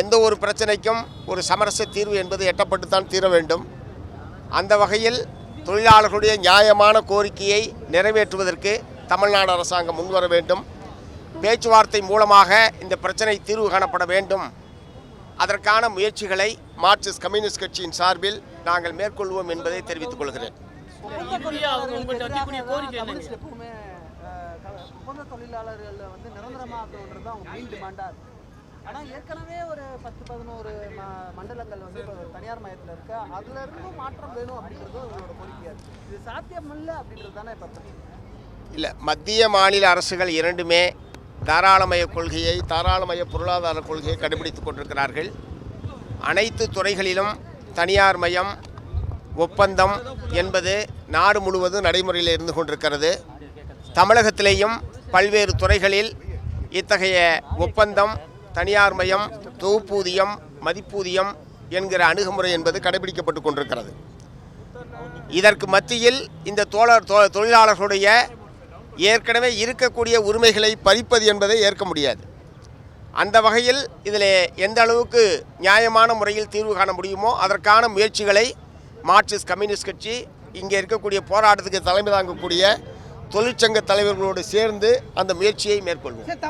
எந்த ஒரு பிரச்சனைக்கும் ஒரு சமரச தீர்வு என்பது எட்டப்பட்டு தான் தீர வேண்டும். அந்த வகையில் தொழிலாளர்களுடைய நியாயமான கோரிக்கையை நிறைவேற்றுவதற்கு தமிழ்நாடு அரசாங்கம் முன்வர வேண்டும். பேச்சுவார்த்தை மூலமாக இந்த பிரச்சனை தீர்வு காணப்பட வேண்டும். அதற்கான முயற்சிகளை மார்க்சிஸ்ட் கம்யூனிஸ்ட் கட்சியின் சார்பில் நாங்கள் மேற்கொள்வோம் என்பதை தெரிவித்துக் கொள்கிறேன். தொழிலாளர்களை வந்து நிரந்தரமாக்குன்றது ஆனால் ஏற்கனவே ஒரு பத்து பதினோரு மண்டலங்கள் வந்து இப்போ தனியார் மயத்தில் இருக்கு. அதுல இருந்தும் மாற்றம் வேணும் அப்படின்றது உங்களோட கோரிக்கையா இருக்கு. இது சாத்தியம் இல்லை அப்படின்றது தானே இப்போ இல்லை மத்திய மாநில அரசுகள் இரண்டுமே தாராளமய கொள்கையை தாராளமய பொருளாதார கொள்கையை கடைபிடித்துக் கொண்டிருக்கிறார்கள். அனைத்து துறைகளிலும் தனியார் மயம் ஒப்பந்தம் என்பது நாடு முழுவதும் நடைமுறையில் இருந்து கொண்டிருக்கிறது. தமிழகத்திலேயும் பல்வேறு துறைகளில் இத்தகைய ஒப்பந்தம் தனியார் மயம் தொகுப்பூதியம் மதிப்பூதியம் என்கிற அணுகுமுறை என்பது கடைபிடிக்கப்பட்டு கொண்டிருக்கிறது. இதற்கு மத்தியில் இந்த தோழர் தொ- தொழிலாளர்களுடைய ஏற்கனவே இருக்கக்கூடிய உரிமைகளை பறிப்பது என்பதை ஏற்க முடியாது. அந்த வகையில் இதில் எந்த அளவுக்கு நியாயமான முறையில் தீர்வு காண முடியுமோ அதற்கான முயற்சிகளை மார்க்சிஸ்ட் கம்யூனிஸ்ட் கட்சி இங்கே இருக்கக்கூடிய போராட்டத்துக்கு தலைமை தாங்கக்கூடிய தொழிற்சங்க தலைவர்களோடு சேர்ந்து அந்த முயற்சியை மேற்கொள்வோம்.